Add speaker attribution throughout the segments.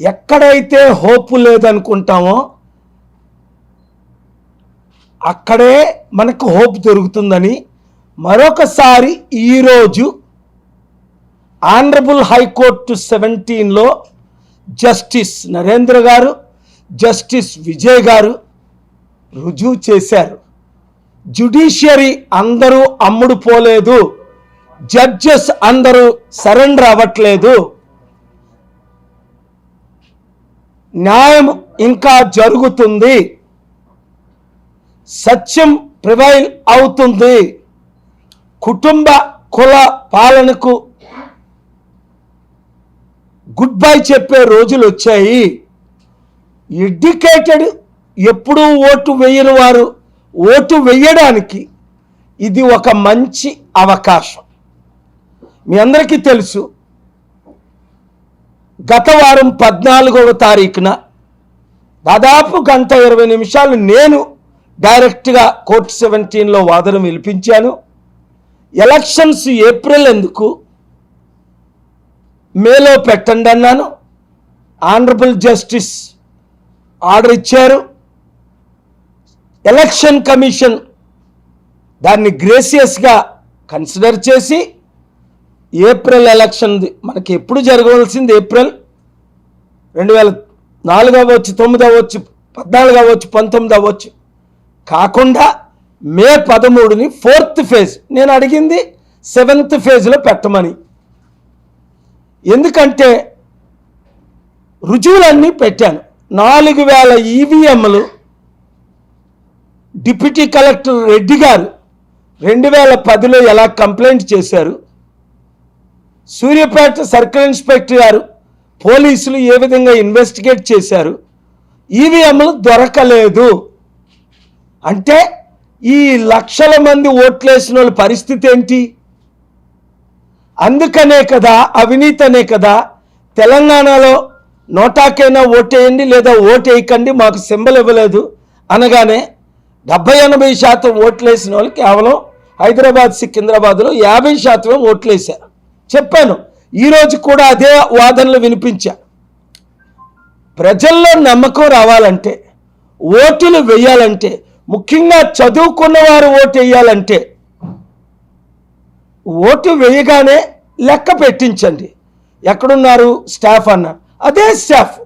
Speaker 1: ఎక్కడైతే హోప్ లేదనుకుంటామో అక్కడే మనకు హోప్ దొరుకుతుందని మరొకసారి ఈరోజు ఆనరబుల్ హైకోర్టు సెవెంటీన్లో జస్టిస్ నరేంద్ర గారు జస్టిస్ విజయ్ గారు రుజువు చేశారు. జుడిషియరీ అందరూ అమ్ముడు పోలేదు జడ్జెస్ అందరూ సరెండర్ అవ్వట్లేదు. న్యాయం ఇంకా జరుగుతుంది. సత్యం ప్రివైల్ అవుతుంది. కుటుంబ కుల పాలనకు గుడ్ బై చెప్పే రోజులు వచ్చాయి. ఎడ్యుకేటెడ్ ఎప్పుడూ ఓటు వేయని వారు ఓటు వేయడానికి ఇది ఒక మంచి అవకాశం. మీ అందరికీ తెలుసు గత వారం పద్నాలుగవ తారీఖున దాదాపు గంట ఇరవై నిమిషాలు నేను డైరెక్ట్గా కోర్టు సెవెంటీన్లో వాదన వినిపించాను. ఎలక్షన్స్ ఏప్రిల్ ఎందుకు? మేలో పెట్టండి అన్నాను. ఆనరబుల్ జస్టిస్ ఆర్డర్ ఇచ్చారు. ఎలక్షన్ కమిషన్ దాన్ని గ్రేసియస్గా కన్సిడర్ చేసి ఏప్రిల్ ఎలక్షన్ మనకి ఎప్పుడు జరగవలసింది ఏప్రిల్? రెండు వేల నాలుగు అవ్వచ్చు తొమ్మిది అవ్వచ్చు పద్నాలుగు అవ్వచ్చు పంతొమ్మిది అవ్వచ్చు కాకుండా మే పదమూడుని ఫోర్త్ ఫేజ్. నేను అడిగింది సెవెంత్ ఫేజ్లో పెట్టమని. ఎందుకంటే రుజువులన్నీ పెట్టాను. నాలుగు వేల ఈవీఎంలు డిప్యూటీ కలెక్టర్ రెడ్డి గారు రెండు వేల పదిలో ఎలా కంప్లైంట్ చేశారు? సూర్యాపేట సర్కిల్ ఇన్స్పెక్టర్ గారు పోలీసులు ఏ విధంగా ఇన్వెస్టిగేట్ చేశారు? ఈవీఎంలు దొరకలేదు. అంటే ఈ లక్షల మంది ఓట్లేసిన వాళ్ళ పరిస్థితి ఏంటి? అందుకనే కదా అవినీతి అనే కదా తెలంగాణలో నోటాకైనా ఓటేయండి లేదా ఓటేయకండి మాకు సింబల్ ఇవ్వలేదు అనగానే డెబ్బై ఎనభై శాతం ఓట్లేసిన వాళ్ళు కేవలం హైదరాబాద్ సికింద్రాబాద్లో యాభై శాతమే ఓట్లేశారు. చెప్పాను. ఈరోజు కూడా అదే వాదనలు వినిపించా. ప్రజల్లో నమ్మకం రావాలంటే ఓటులు వేయాలంటే ముఖ్యంగా చదువుకున్న వారు ఓటు వేయాలంటే ఓటు వేయగానే లెక్క పెట్టించండి. ఎక్కడున్నారు? స్టాఫ్ అన్నారు. అదే స్టాఫ్.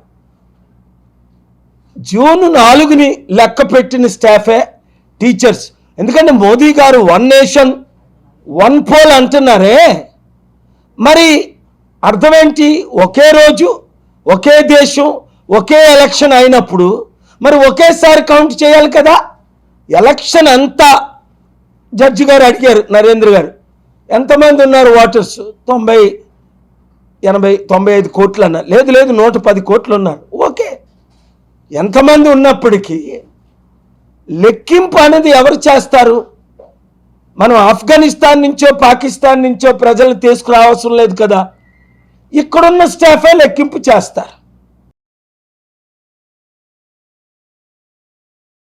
Speaker 1: జూన్ నాలుగుని లెక్క పెట్టిన స్టాఫే టీచర్స్. ఎందుకంటే మోదీ గారు వన్ నేషన్ వన్ పోల్ అంటున్నారే. మరి అర్థమేంటి? ఒకే రోజు ఒకే దేశం ఒకే ఎలక్షన్ అయినప్పుడు మరి ఒకేసారి కౌంట్ చేయాలి కదా? ఎలక్షన్ అంతా జడ్జి గారు అడిగారు నరేంద్ర గారు. ఎంతమంది ఉన్నారు ఓటర్స్ తొంభై ఎనభై తొంభై ఐదు కోట్లు అన్నారు లేదు లేదు నూట పది కోట్లు ఉన్నారు. ఓకే. ఎంతమంది ఉన్నప్పటికీ లెక్కింపు అనేది ఎవరు చేస్తారు? మనం ఆఫ్ఘనిస్తాన్ నుంచో పాకిస్తాన్ నుంచో ప్రజలు తీసుకురావాల్సిన లేదు కదా? ఇక్కడున్న స్టాఫే లెక్కింపు చేస్తారు.